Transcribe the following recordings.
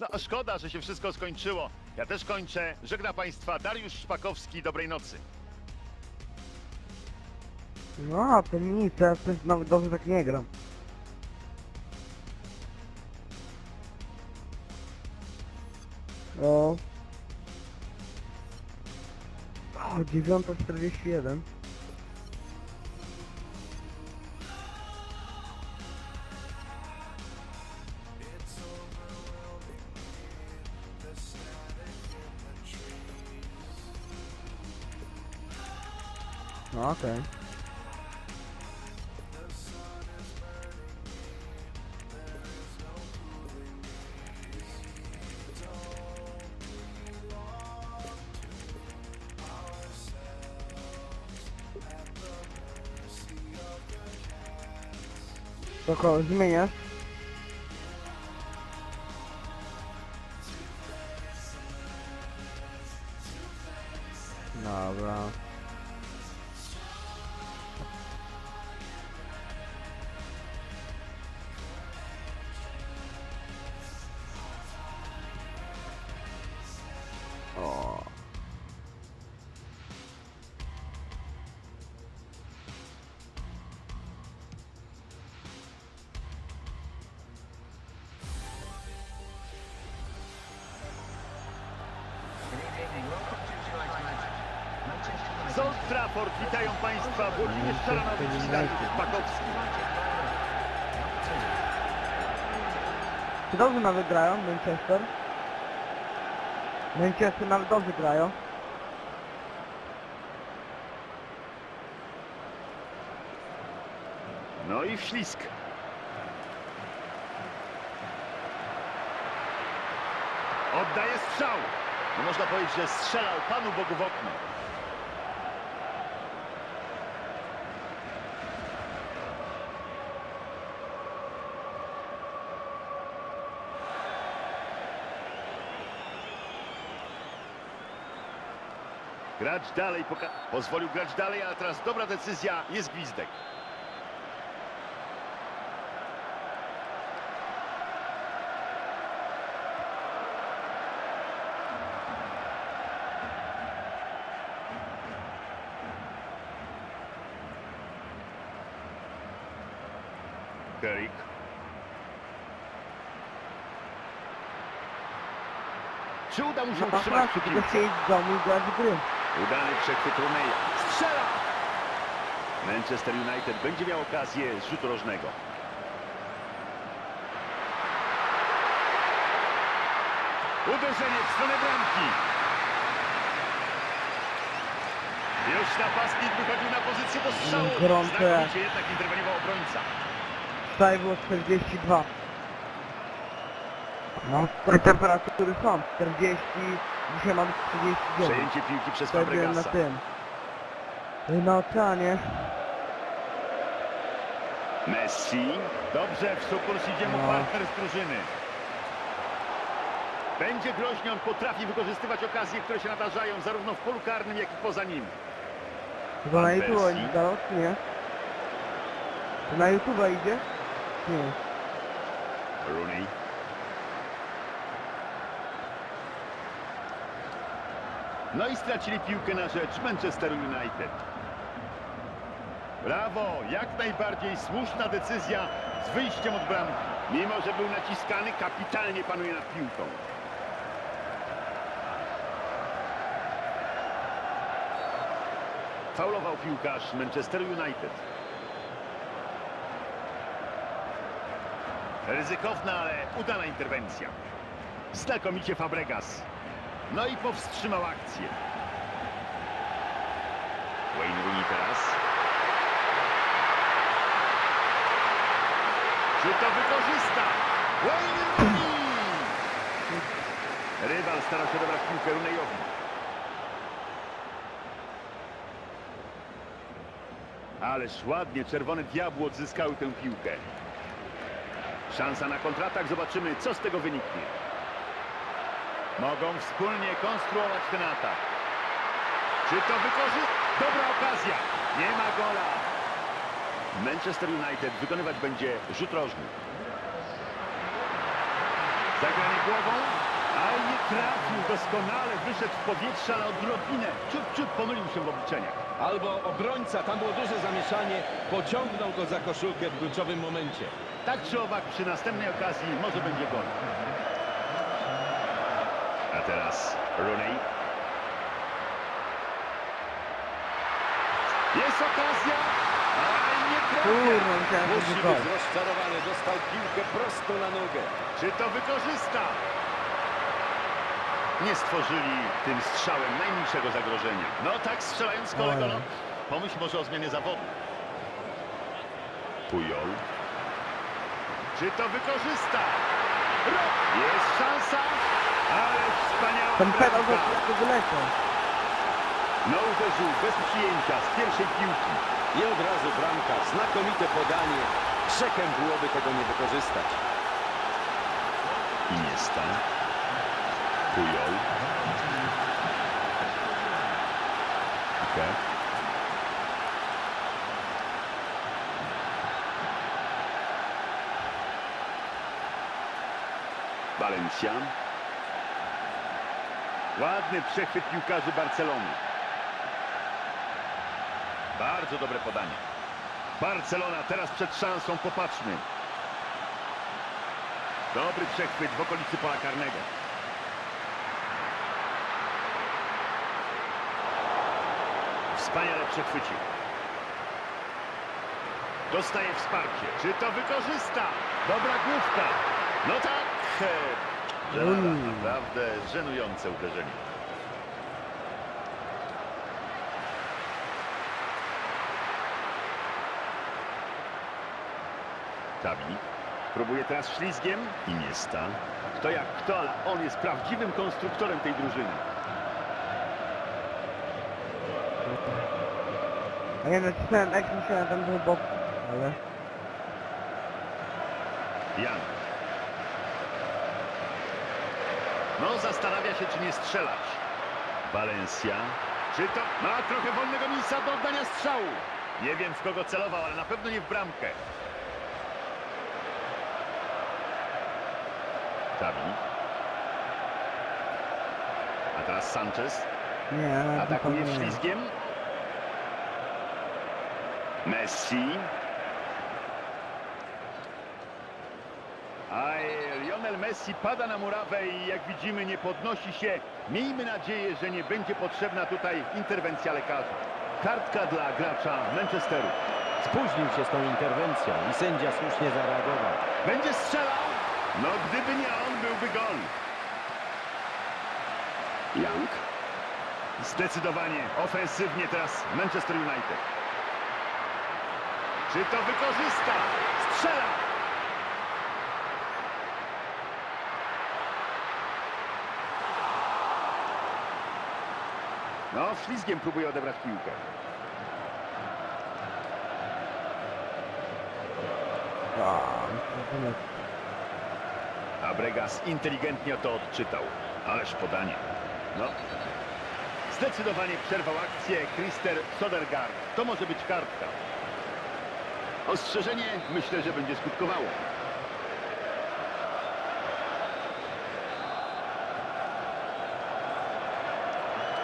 No szkoda, że się wszystko skończyło. Ja też kończę. Żegna Państwa Dariusz Szpakowski. Dobrej nocy. No, to nic, ja też nawet dobrze tak nie gram. O. O, 9.41. No okej. To koło Z Old Trafford witają Państwa Włodzimierz Czaranowicz i Dariusz Szpakowski. Czy dobrze nawet grają Manchester? Manchester nawet dobrze grają. No i wślizg. Oddaje strzał. No można powiedzieć, że strzelał Panu Bogu w okno. Grać dalej, pozwolił grać dalej, a teraz dobra decyzja, jest gwizdek. Kerik. Czy uda mu się No utrzymać siedzieć w domu i grać gry. Udany przechwyt Roneja. Strzela! Manchester United będzie miał okazję z rzutu rożnego. Uderzenie w stronę bramki. Już napastnik wychodził na pozycję do strzału. Znakomicie jednak interweniował obrońca. Wczoraj było 42. No, te temperatury są. 40, dzisiaj mamy 39. Przejęcie piłki przez Wczoraj byłem na Fabregasa. tym. Na oceanie. Messi. Dobrze, w sukurs idzie mu No. partner z drużyny. Będzie groźnie, on potrafi wykorzystywać okazje, które się nadarzają zarówno w polu karnym, jak i poza nim. Chyba na YouTube idzie, czy nie? To na YouTube idzie? Nie. Rooney. No i stracili piłkę na rzecz Manchester United. Brawo, jak najbardziej słuszna decyzja z wyjściem od bramki. Mimo, że był naciskany, kapitalnie panuje nad piłką. Faulował piłkarz Manchester United. Ryzykowna, ale udana interwencja. Znakomicie Fabregas. No i powstrzymał akcję. Wayne Rooney teraz. Czy to wykorzysta? Wayne Rooney! Rywal starał się dobrać piłkę Rooneyowi. Ależ ładnie czerwone diabły odzyskały tę piłkę. Szansa na kontratak. Zobaczymy, co z tego wyniknie. Mogą wspólnie konstruować ten atak. Czy to wykorzy... Dobra okazja. Nie ma gola. Manchester United wykonywać będzie rzut rożny. Zagranie głową, ale nie trafił doskonale, wyszedł w powietrze, ale odrobinę. Ciut, ciut pomylił się w obliczeniach. Albo obrońca, tam było duże zamieszanie, pociągnął go za koszulkę w kluczowym momencie. Tak czy owak, przy następnej okazji może będzie gol. Teraz Rooney. Jest okazja, ale nie trafia. Musi być rozczarowany, dostał piłkę prosto na nogę. Czy to wykorzysta? Nie stworzyli tym strzałem najmniejszego zagrożenia. No tak strzelając kolego, no, pomyśl może o zmianie zawodu. Pujol. Czy to wykorzysta? Jest szansa, ale wspaniała Ten pedał to wyleciał. No uderzył bez przyjęcia z pierwszej piłki. I od razu bramka, znakomite podanie. Krzekiem byłoby tego nie wykorzystać. Iniesta. Pujol. Pique. Valencia. Ładny przechwyt piłkarzy Barcelony. Bardzo dobre podanie. Barcelona teraz przed szansą, popatrzmy. Dobry przechwyt w okolicy pola karnego. Wspaniale przechwycił. Dostaje wsparcie. Czy to wykorzysta? Dobra główka. No tak. Mm. Naprawdę żenujące uderzenie. Tabi. Próbuje teraz ślizgiem. Iniesta. Kto jak kto, ale on jest prawdziwym konstruktorem tej drużyny. A ja nacisnąłem X, myślałem, tam był bok, ale... Jan. No, zastanawia się, czy nie strzelać. Valencia. Czy to ma trochę wolnego miejsca do oddania strzału? Nie wiem, w kogo celował, ale na pewno nie w bramkę. Tabi. A teraz Sanchez. Nie, Atakuje ślizgiem. Messi. A Lionel Messi pada na murawę i jak widzimy nie podnosi się. Miejmy nadzieję, że nie będzie potrzebna tutaj interwencja lekarza. Kartka dla gracza Manchesteru. Spóźnił się z tą interwencją i sędzia słusznie zareagował. Będzie strzelał? No gdyby nie on, byłby gol. Young. Zdecydowanie ofensywnie teraz Manchester United. Czy to wykorzysta? Strzela! No, ślizgiem próbuje odebrać piłkę. A, myślałem, Abregas inteligentnie to odczytał. Ależ podanie. No. Zdecydowanie przerwał akcję Krister Sodergaard. To może być kartka. Ostrzeżenie myślę, że będzie skutkowało.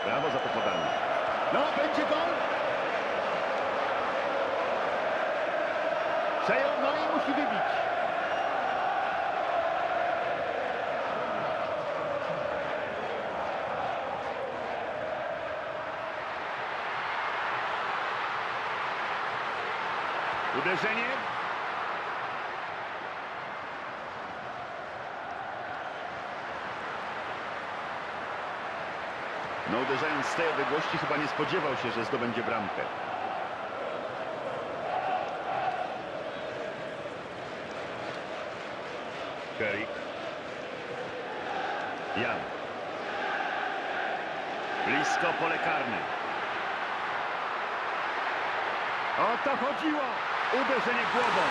Brawo za to. No, będzie gol! Przejął, no i musi wybić. Uderzenie. No uderzając z tej odległości chyba nie spodziewał się, że zdobędzie bramkę. Kerik. Jan. Blisko pole karne. O to chodziło! Uderzenie głową.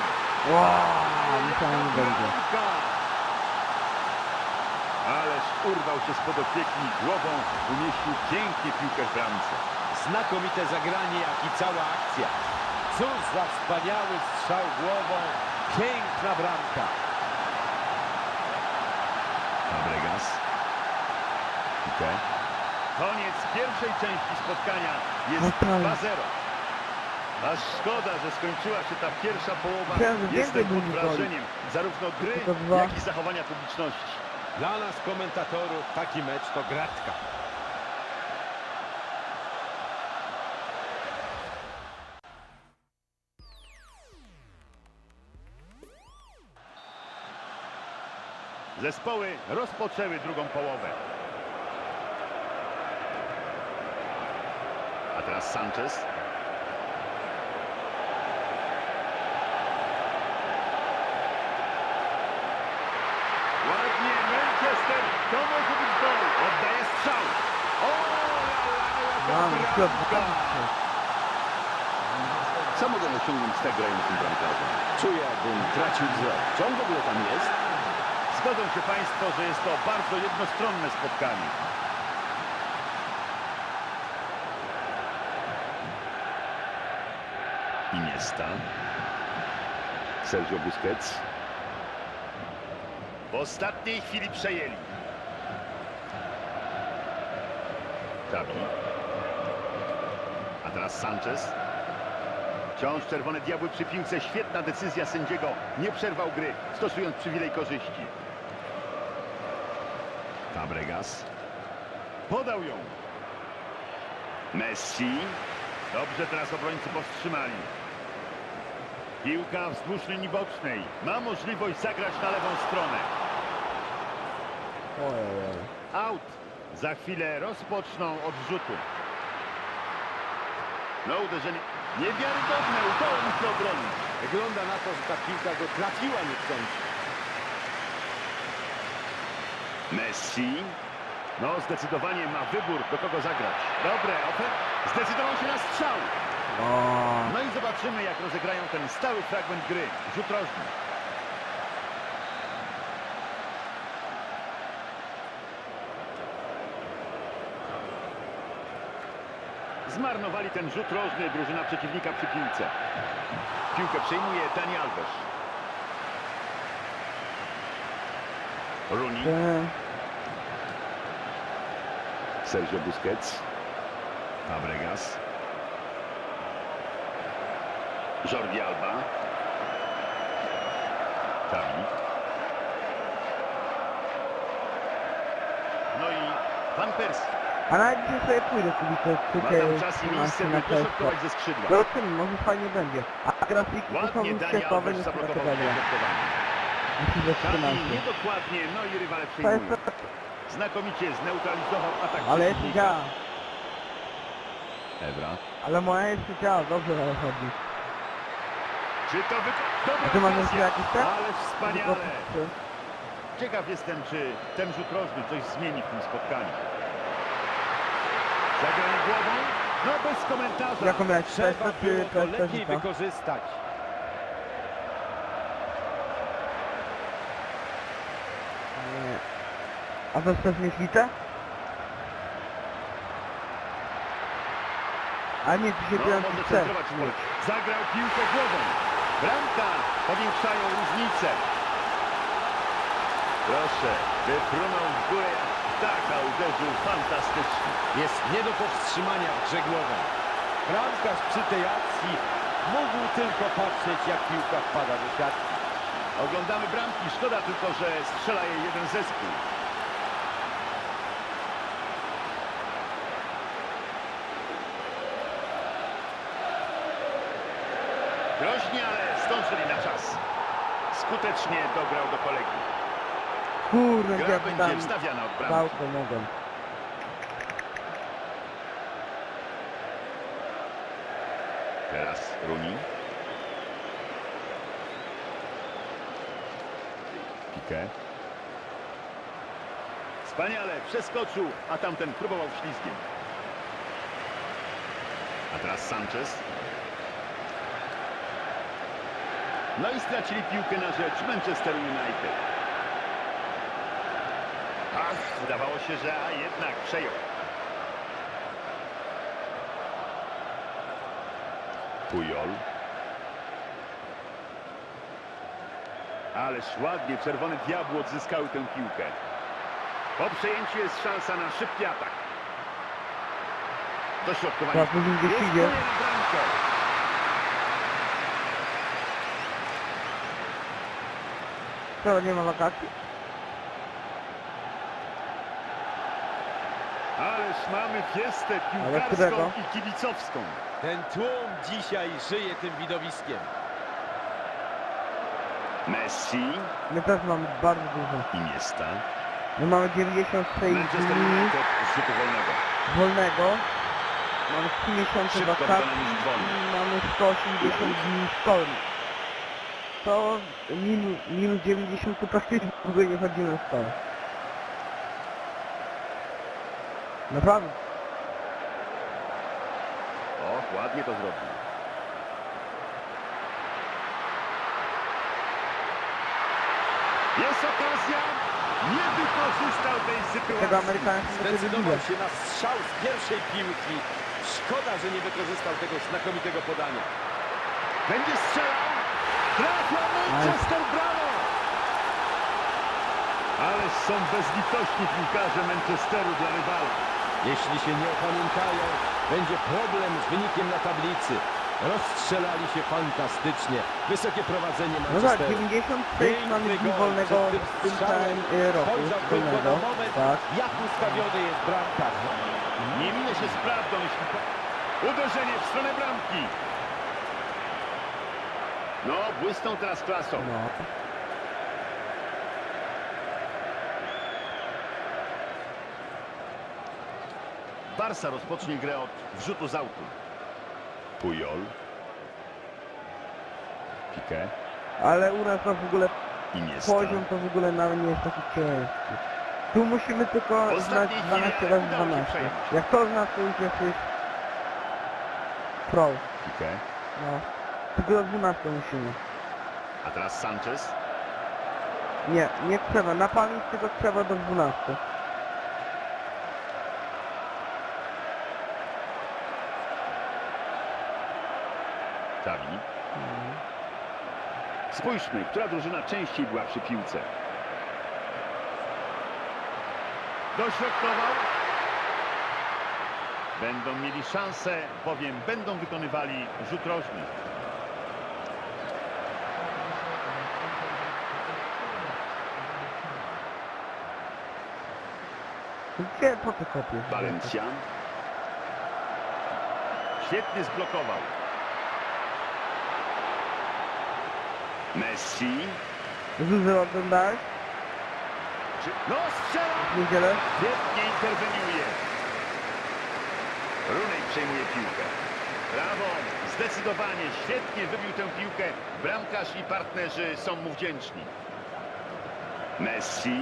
Wow, myślałem, będzie. Ależ urwał się spod opieki i głową umieścił pięknie piłkę w bramce. Znakomite zagranie, jak i cała akcja. Cóż za wspaniały strzał głową. Piękna bramka. Piłkę. Koniec pierwszej części spotkania jest No tak. 2-0. Aż szkoda, że skończyła się ta pierwsza połowa. Jestem pod wrażeniem zarówno gry, jak i zachowania publiczności. Dla nas, komentatorów, taki mecz to gratka. Zespoły rozpoczęły drugą połowę. A teraz Sanchez. Ładnie, Manchester. To może być gol. Oddaje strzał. O, la, la, Mam. Co mogą osiągnąć z tak grającym bramkarzem? Czuję, jakbym tracił wzrok. Czy on w ogóle tam jest? Zgodzą się Państwo, że jest to bardzo jednostronne spotkanie. Iniesta. Sergio Busquets. W ostatniej chwili przejęli. Xavi. A teraz Sanchez. Wciąż czerwone diabły przy piłce. Świetna decyzja sędziego. Nie przerwał gry, stosując przywilej korzyści. Fabregas. Podał ją. Messi. Dobrze teraz obrońcy powstrzymali. Piłka wzdłuż linii bocznej. Ma możliwość zagrać na lewą stronę. Ojej. Out. Za chwilę rozpoczną od rzutu. No uderzenie. Niewiarygodne. Udało mu się obronić. Wygląda na to, że ta piłka go trafiła niechcący. Messi. No, zdecydowanie ma wybór, do kogo zagrać. Dobre, ofer. Zdecydował się na strzał. No i zobaczymy, jak rozegrają ten stały fragment gry. Rzut rożny. Zmarnowali ten rzut rożny drużyna przeciwnika przy piłce. Piłkę przejmuje Dani Alves. Rooney. ten... Sergio Busquets. Fabregas. Jordi Alba. Xavi. No i Van Persie. A nawet dzisiaj sobie pójdę te Ma sztukę tam czas i miejsce, na ze skrzydła. Zobaczymy, może fajnie będzie. A grafiki to są światowe, nie są takie dobre. Musi Xavi 13. niedokładnie, no i rywale To jest przejmują. Znakomicie zneutralizował atak Ale jeszcze działa. Evra. Ale moja jeszcze działa, dobrze chodzi. Czy to wy... Dobra ty okazja. jeszcze jakiś tak? Ale wspaniale. Ciekaw jestem, czy ten rzut rożny coś zmieni w tym spotkaniu. Zagranie głową? No bez komentarza. Jaką miałeś Trzeba było to lepiej żyta? wykorzystać. Nie. A to też myślicie? A nie, tu się No, centrować sport. Zagrał piłkę głową. Bramka powiększają różnicę. Proszę, wyfrunął w górę jak ptaka, uderzył fantastycznie. Jest nie do powstrzymania w. Bramkarz przy tej akcji mógł tylko patrzeć, jak piłka wpada do siatki. Oglądamy bramki, szkoda tylko, że strzela jej jeden zespół. Groźnie, ale na czas. Skutecznie dograł do kolegi. Kurde, Gra będzie tam wstawiana od bramki. pomogę. Teraz Runi. Piqué. Wspaniale, przeskoczył, a tamten próbował ślizgiem. A teraz Sanchez. No i stracili piłkę na rzecz Manchester United. Ach, wydawało się, że a jednak przejął. Pujol. Ależ ładnie czerwone diabły odzyskały tę piłkę. Po przejęciu jest szansa na szybki atak. Dośrodkowanie. Gdzieś Jest idzie. pole na bramkę. Co, nie ma wakacji? Ależ mamy fiestę piłkarską i kibicowską. Ten tłum dzisiaj żyje tym widowiskiem. Messi, My też mamy bardzo dużo. Iniesta, My mamy 96 Manchester dni wolnego. wolnego. Mamy 3 miesiące wakacji i mamy 180 dni szkolny. To minus, minus 90 to praktycznie w ogóle nie chodzimy w szkołę. Naprawdę. O, ładnie to zrobił. Jest okazja. Nie wykorzystał tej Tego sytuacji. Amerykanie są takie Zdecydował się na strzał z pierwszej piłki. Szkoda, że nie wykorzystał tego znakomitego podania. Będzie strzelał. Trafia Manchester, brawo! Ależ są bezlitośni piłkarze Manchesteru dla rywala. Jeśli się nie opamiętają, będzie problem z wynikiem na tablicy. Rozstrzelali się fantastycznie. Wysokie prowadzenie No tak, Manchesteru. 96 mamy dni wolnego w tym całym y, roku wolnego. na moment, Tak. jak ustawiony jest bramkarz. Nie minę się z prawdą, jeśli... po- Uderzenie w stronę bramki. No, błysną teraz klasą. No. Barsa rozpocznie grę od wrzutu z autu. Pujol. Piqué. Ale u nas to w ogóle Iniesta. poziom to w ogóle nawet nie jest taki ciężki. Tu musimy tylko znać ostatniej 12 chwili razy udało się 12. przejąć. Jak to znasz, to już jesteś pro. Piqué. No. Tylko do 12 musimy. A teraz Sanchez. Nie, nie trzeba. Na pamięć tylko trzeba do 12. Xavi. Spójrzmy, która drużyna częściej była przy piłce. Dośrodkował. Będą mieli szansę, bowiem będą wykonywali rzut rożny. Gdzie, po co kopiesz? Valencia. Świetnie zblokował. Messi. Zuzy oglądałeś Czy... No strzela! niedzielę? Świetnie interweniuje. Runej przejmuje piłkę. Brawo! Zdecydowanie świetnie wybił tę piłkę. Bramkarz i partnerzy są mu wdzięczni. Messi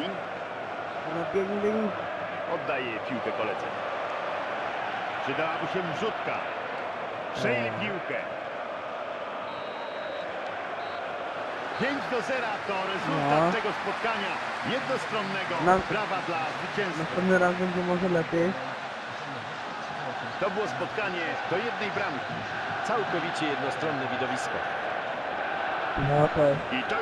No biegnie, biegnie. Oddaje piłkę koledze. Przydałaby się wrzutka. Przejęli Eee. piłkę. 5 do 0 to rezultat No. tego spotkania. Jednostronnego. Na- Brawa dla zwycięzców. Następny raz będzie może lepiej. To było spotkanie do jednej bramki. Całkowicie jednostronne widowisko. No to jest. I to